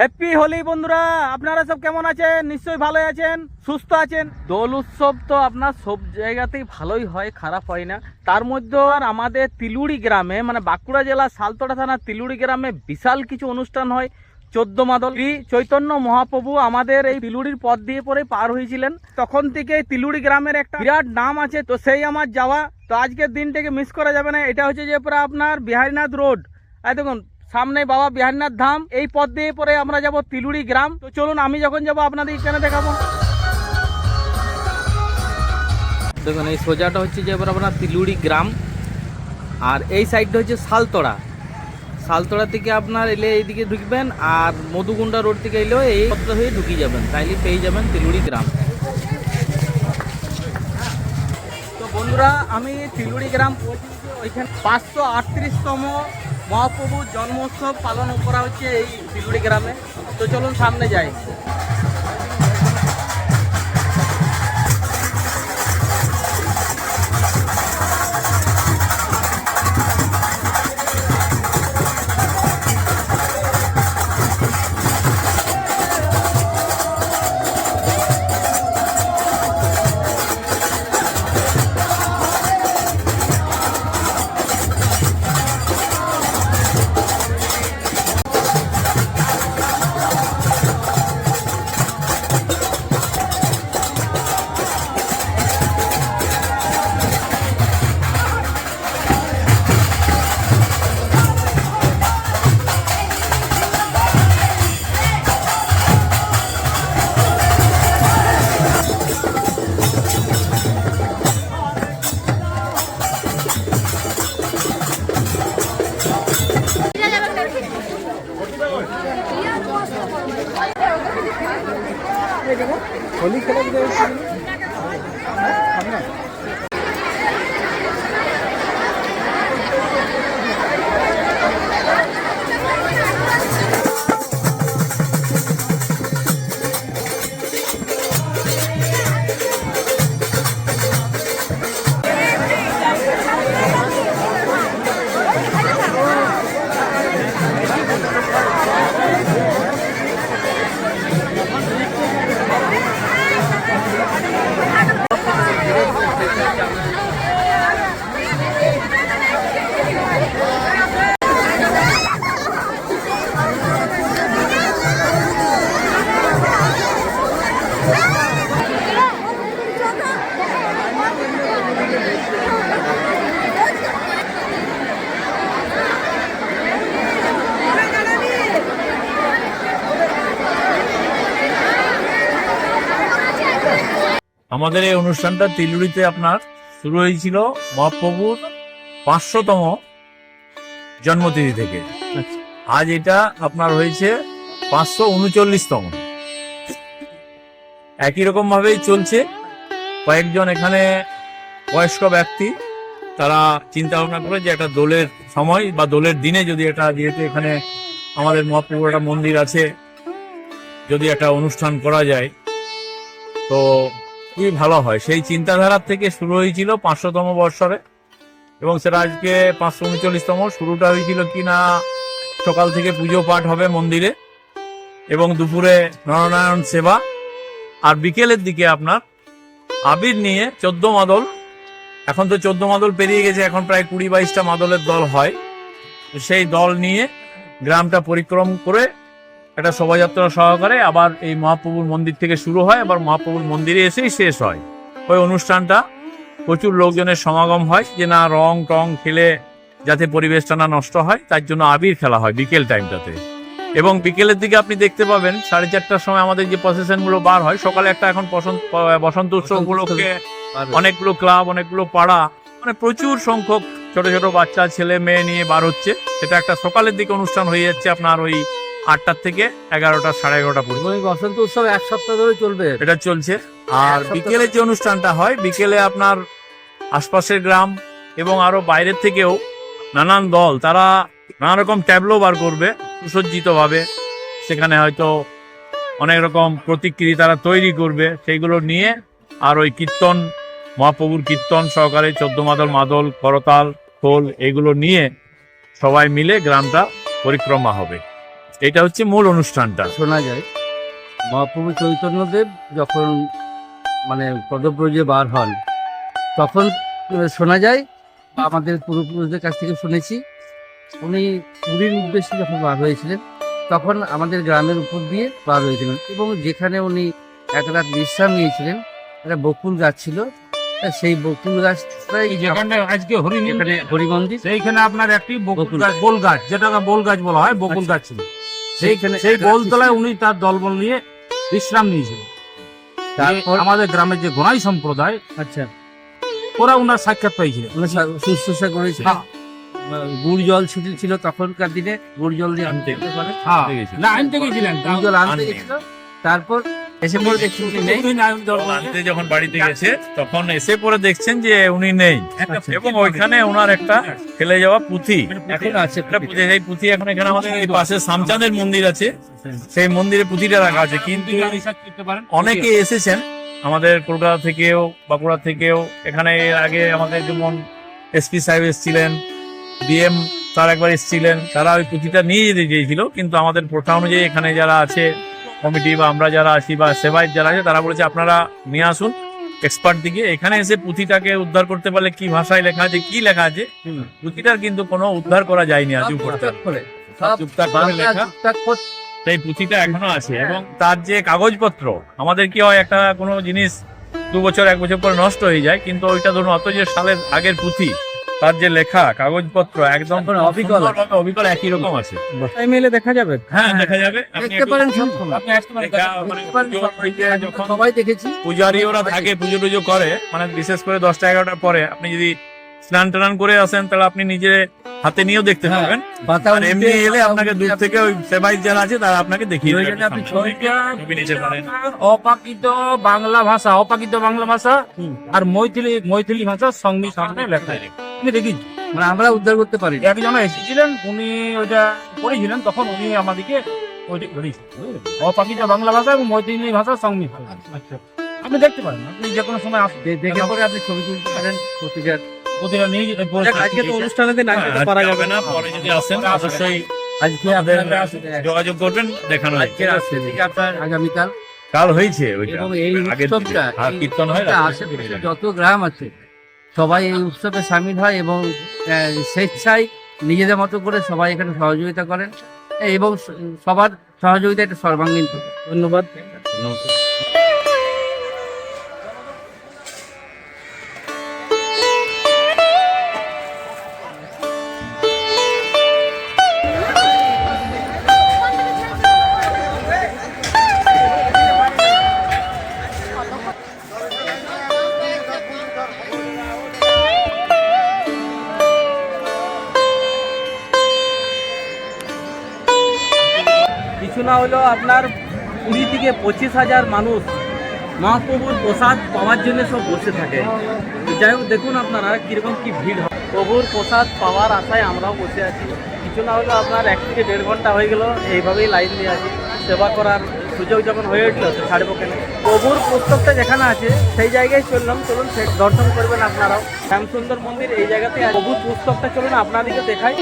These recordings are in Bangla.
হ্যাপি হোলি বন্ধুরা। আপনারা সব কেমন আছেন? নিশ্চয়ই ভালো আছেন, সুস্থ আছেন। দোল উৎসব তো আপনার সব জায়গাতেই ভালোই হয়, খারাপ হয় না। তার মধ্যে আর আমাদের তিলুড়ি গ্রামে মানে বাঁকুড়া জেলার সালতোড়া থানার তিলুড়ি গ্রামে বিশাল কিছু অনুষ্ঠান হয়। চোদ্দ মাদল। শ্রী চৈতন্য মহাপ্রভু আমাদের এই তিলুড়ির পথ দিয়ে পরে পার হয়েছিলেন। তখন থেকে তিলুড়ি গ্রামের একটা বিরাট নাম আছে, তো সেই আমার যাওয়া। তো আজকের দিনটাকে মিস করা যাবে না। এটা হচ্ছে যে পুরো আপনার বিহারীনাথ রোড আর দেখুন সামনে বাবা বিহারীনাথ ধাম। এই পথ দিয়ে পরে আমরা যাব তিলুড়ি গ্রাম। তো চলুন আমি যখন যাব আপনাদের এখানে দেখাবো। দেখুন এই সোজাটা হচ্ছে যে এবার আপনার তিলুড়ি গ্রাম। আর এই সাইডটা হচ্ছে শালতোড়া। শালতোড়া থেকে আপনার এলে এইদিকে ঢুকবেন আর মধুগুন্ডা রোড থেকে এলেও এই পথটা হয়ে ঢুকিয়ে যাবেন। তাইলে পেয়ে যাবেন তিলুড়ি গ্রাম। তো বন্ধুরা আমি তিলুড়ি গ্রাম পৌঁছেছি ওইখানে পাঁচশো আটত্রিশতম মহাপ্রভুর জন্মোৎসব পালন করা হচ্ছে এই শিলুড়ি গ্রামে। তো চলুন সামনে যাই। হোলি খেলা আমাদের এই অনুষ্ঠানটা তিলুড়িতে আপনার শুরু হয়েছিল মহাপ্রভুর পাঁচশোতম জন্মতিথি থেকে। আজ এটা আপনার হয়েছে পাঁচশো উনচল্লিশতম। একই রকম ভাবেই চলছে। কয়েকজন এখানে বয়স্ক ব্যক্তি তারা চিন্তা ভাবনা করে যে একটা দোলের সময় বা দোলের দিনে যদি এটা যেহেতু এখানে আমাদের মহাপ্রভুর একটা মন্দির আছে যদি একটা অনুষ্ঠান করা যায় তো খুবই ভালো হয়। সেই চিন্তাধারার থেকে শুরু হয়েছিল পাঁচশোতম বৎসরে এবং সেটা আজকে পাঁচশো উনচল্লিশতম। শুরুটা হয়েছিল কি না, সকাল থেকে পুজো পাঠ হবে মন্দিরে এবং দুপুরে নরনারায়ণ সেবা। আর বিকেলের দিকে আপনার আবির নিয়ে চোদ্দ মাদল। এখন তো চোদ্দ মাদল পেরিয়ে গেছে, এখন প্রায় কুড়ি বাইশটা মাদলের দল হয়। সেই দল নিয়ে গ্রামটা পরিক্রম করে একটা শোভাযাত্রা সহকারে আবার এই মহাপ্রভুর মন্দির থেকে শুরু হয়, আবার মহাপ্রভুর মন্দিরে এসেই শেষ হয়। ওই অনুষ্ঠানটা প্রচুর লোকজনের সমাগম হয় যে না রং টং খেলে যাতে পরিবেশটা না নষ্ট হয়, তার জন্য আবির খেলা হয় বিকেল টাইমটাতে। এবং বিকেলের দিকে আপনি দেখতে পাবেন, সাড়ে চারটার সময় আমাদের যে প্রসেশনগুলো বার হয়, সকালে একটা এখন বসন্ত বসন্ত উৎসব উপলক্ষে অনেকগুলো ক্লাব অনেকগুলো পাড়া মানে প্রচুর সংখ্যক ছোট ছোট বাচ্চা, ছেলে, মেয়ে নিয়ে বার হচ্ছে। সেটা একটা সকালের দিকে অনুষ্ঠান হয়ে যাচ্ছে আপনার ওই আটটার থেকে এগারোটা সাড়ে এগারোটা পর্যন্ত। বসন্ত উৎসব এক সপ্তাহ ধরে চলবে। এটা চলছে। আর বিকেলে যে অনুষ্ঠানটা হয় বিকেলে আপনার আশপাশের গ্রাম এবং আরও বাইরের থেকেও নানান দল তারা নানা রকম ট্যাবলো বার করবে সুসজ্জিতভাবে। সেখানে হয়তো অনেক রকম প্রতিকৃতি তারা তৈরি করবে সেইগুলো নিয়ে আর ওই কীর্তন মহাপ্রভুর কীর্তন সহকারে চোদ্দ মাদল মাদল করতাল খোল এগুলো নিয়ে সবাই মিলে গ্রামটা পরিক্রমা হবে। এটা হচ্ছে মূল অনুষ্ঠানটা। শোনা যায় মহাপ্রভু চৈতন্যদেব যখন মানে পদব্রজে বার হন তখন শোনা যায় আমাদের পূর্বপুরুষদের কাছ থেকে শুনেছি উনি পুরীর উদ্দেশ্যে যখন বার হয়েছিলেন তখন আমাদের গ্রামের উপর দিয়ে বার হয়েছিলেন এবং যেখানে উনি এক রাত বিশ্রাম নিয়েছিলেন একটা বকুল গাছ ছিল সেই বকুল গাছটাই যেখানে আজকে হরিণ এখানে হরি মন্দির সেইখানে আপনার একটি বকুল বকুল গাছ বোল গাছ যেটাকে বোল গাছ বলা হয় বকুল আচ্ছা। গাছ ছিল। সেইখানে সেই গোলতলায় উনি তার দলবল নিয়ে বিশ্রাম নিয়েছিল তারপর আমাদের গ্রামের যে গোনাই সম্প্রদায় আচ্ছা। ওরা ওনার সাক্ষাৎ পাইছিল শুশ্রূষা করেছিলেন হ্যাঁ। গুড় জল ছিল ছিল তখনকার দিনে গুড় জল দিয়ে আনতে পারে হ্যাঁ। না আনতে গেছিলেন। গুড় জল আনতে আনতে তারপর এসে পরে দেখছি উনি নেই? আনতে যখন বাড়িতে গেছে তখন এসে পরে দেখছেন যে উনি নেই। আচ্ছা। এবং ওইখানে ওনার একটা ফেলে যাওয়া পুঁথি। এখন আছে একটা পুঁথি সেই পুঁথি এখন এখানে আমাদের এই পাশে সামচাঁদের মন্দির আছে। সেই মন্দিরে পুঁথিটা রাখা আছে। কিন্তু অনেকে এসেছেন। আমাদের কলকাতা থেকেও বাঁকুড়া থেকেও এখানে এর আগে আমাদের যেমন এসপি সাহেব এসেছিলেন ডিএম তার একবার এসেছিলেন তারা ওই পুঁথিটা নিয়ে যেতে চেয়েছিল। কিন্তু আমাদের প্রথা অনুযায়ী এখানে যারা আছে কমিটি বা আমরা যারা আছি বা সেবায়ত যারা আছে তারা বলেছে আপনারা নিয়ে আসুন এক্সপার্ট দিকে। এখানে এসে পুঁথিটাকে উদ্ধার করতে পারলে কি ভাষায় লেখা আছে কি লেখা আছে পুঁথিটার কিন্তু কোনো উদ্ধার করা যায়নি আজ সেই পুঁথিটা এখনও আছে এবং তার যে কাগজপত্র আমাদের কি হয় একটা কোনো জিনিস দু বছর এক বছর পরে নষ্ট হয়ে যায় কিন্তু ওইটা ধরুন অত যে সালের আগের পুঁথি তার যে লেখা কাগজপত্র একদম অবিকল অবিকল একই রকম আছে। এমএলএ দেখা যাবে? হ্যাঁ দেখা যাবে। আপনি দেখতে পারেন মানে হয়ে সবাই দেখেছি পূজারি ওরা থাকে পুজো টুজো করে মানে বিশেষ করে দশটা এগারোটার পরে আপনি যদি স্নান টান করে আসেন তাহলে আপনি নিজে হাতে নিয়েও দেখতে হ্যাঁ, পারবেন। আর এমনি এলে আপনাকে দূর থেকে ওই সেবাই যারা আছে তারা আপনাকে দেখিয়ে দেবে আপনি সামনে। অপাকিত বাংলা ভাষা অপাকিত বাংলা ভাষা আর মৈথিলি মৈথিলি ভাষা সংমিশ্রণে লেখা। আমি দেখেছি মানে আমরা উদ্ধার করতে পারি। একজন এসেছিলেন উনি ওইটা পড়েছিলেন তখন উনি আমাদেরকে ওইটা করেছিলেন বাংলা ভাষা এবং ভাষা সংমিশ্রণ। আপনি দেখতে পারেন আপনি যে কোনো সময় দেখে পরে আপনি ছবি তুলতে পারেন প্রতিকার প্রতিটা নিয়ে আজকে তো অনুষ্ঠানে না পারা যাবে না পরে যদি আসেন অবশ্যই আজকে আমাদের যোগাযোগ করবেন দেখানো আজকে আসছে থেকে আপনার আগামীকাল। কাল হয়েছে ওইটা। এবং এই উৎসবটা কীর্তন হয় উৎসবটা রাত্রে। আশেপাশে থেকে। যত গ্রাম আছে সবাই এই উৎসবে সামিল হয় এবং স্বেচ্ছায় নিজেদের মতো করে সবাই এখানে সহযোগিতা করেন। এবং সবার সহযোগিতা একটা সর্বাঙ্গীন ধন্যবাদ। কিছু না হলেও আপনার কুড়ি থেকে পঁচিশ হাজার মানুষ মহাপ্রভুর প্রসাদ পাওয়ার জন্য সব বসে থাকে। যাই হোক, দেখুন আপনারা কীরকম কি ভিড় হয়। প্রভুর প্রসাদ পাওয়ার আশায় আমরাও বসে আছি। কিছু না হলেও আপনার এক থেকে দেড় ঘণ্টা হয়ে গেল, এইভাবেই লাইন দিয়ে আছি। সেবা করার সুযোগ যখন হয়ে উঠল ছাড়বো কেন? প্রভুর পুস্তকটা যেখানে আছে, সেই জায়গায় চললাম। চলুন দর্শন করবেন আপনারাও। শ্যামসুন্দর মন্দির এই জায়গাতে প্রভুর পুস্তকটা চলুন আপনাদেরকে দেখাই।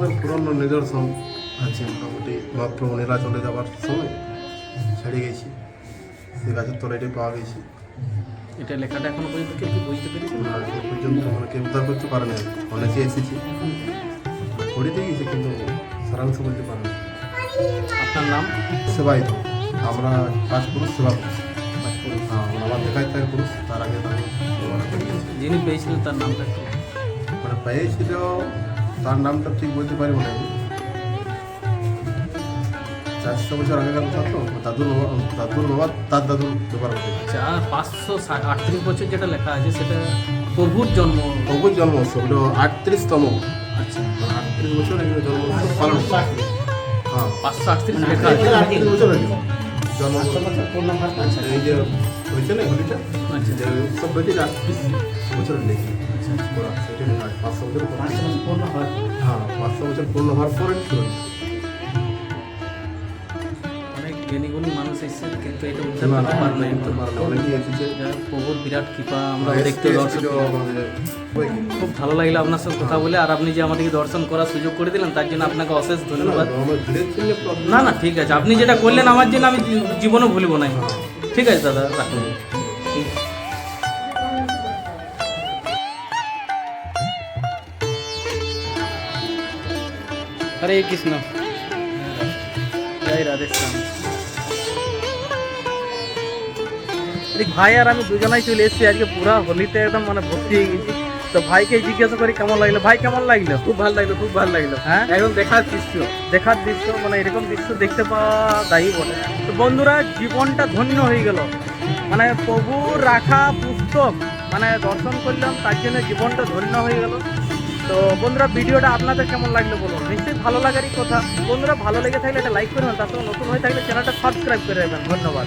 আমাদের পুরনো নিদর্শন আছে মোটামুটি মহাপ্রভু নীলাচলে যাওয়ার সময় ছেড়ে গেছি। সে গাছের তলাইটাই পাওয়া গেছি। এটা লেখাটা এখনও পর্যন্ত কেউ কি বুঝতে পেরেছেন আর এ পর্যন্ত মানে কেউ উদ্ধার করতে পারে না অনেকে এসেছি। ঘড়িতে গেছি কিন্তু সারাংশ বলতে পারেন। আপনার নাম? সেবাই আমরা পাঁচ পুরুষ সেবা হ্যাঁ আমার দেখাই থাকে পুরুষ তার আগে করে। যিনি পেয়েছিলেন তার নামটা মানে পেয়েছিল তার নামটা ঠিক বলতে পারব না। চারশো বছর আগেকার কথা তো দাদুর বাবা দাদুর বাবা তার দাদুর ব্যাপার বলতে আচ্ছা পাঁচশো আটত্রিশ বছর যেটা লেখা আছে সেটা প্রভুর জন্ম। প্রভুর জন্ম উৎসব এটা আটত্রিশতম। আচ্ছা। আটত্রিশ বছর জন্ম পালন হ্যাঁ। পাঁচশো আটত্রিশ লেখা আছে। আটত্রিশ বছর জন্ম এই যে হয়েছে না আচ্ছা। যে উৎসব হয়েছে আটত্রিশ বছরের লেগে ওরা সেটা লেখা আছে। পাঁচশো বছর পর। হ্যাঁ পাঁচশো বছর পূর্ণ হওয়ার পরে শুরু অনেক জ্ঞানীগুণী মানুষ এসেছেন কিন্তু এটা উদ্ধার করতে পারল না। অনেকেই এসেছে প্রভুর বিরাট কৃপা আমরা দেখতে দর্শন। খুব ভালো লাগল আপনার সাথে কথা বলে আর আপনি যে আমাদেরকে দর্শন করার সুযোগ করে দিলেন তার জন্য আপনাকে অশেষ ধন্যবাদ না না ঠিক আছে আপনি যেটা করলেন আমার জন্য আমি জীবনও ভুলব না ঠিক আছে দাদা রাখুন হরে কৃষ্ণ। জয় রাধে শ্যাম। এই ভাই আর আমি দুজনাই চলে এসেছি আজকে পুরা হোলিতে একদম মানে ভর্তি হয়ে গেছি। তো ভাইকে জিজ্ঞাসা করি কেমন লাগল? ভাই কেমন লাগল? খুব ভালো লাগল খুব ভালো লাগল। হ্যাঁ? একদম দেখার দৃশ্য। দেখার দৃশ্য মানে এরকম দৃশ্য দেখতে পাওয়া দায়ী বটে। তো বন্ধুরা জীবনটা ধন্য হয়ে গেল। মানে প্রভুর রাখা পুস্তক মানে দর্শন করলাম তার জন্য জীবনটা ধন্য হয়ে গেল। তো বন্ধুরা ভিডিওটা আপনাদের কেমন লাগল নিশ্চয়ই ভালো লাগারই কথা। বন্ধুরা, ভালো লেগে থাকলে এটা লাইক করবেন তার সঙ্গে নতুন হয়ে থাকলে চ্যানেলটা সাবস্ক্রাইব করে রাখবেন ধন্যবাদ।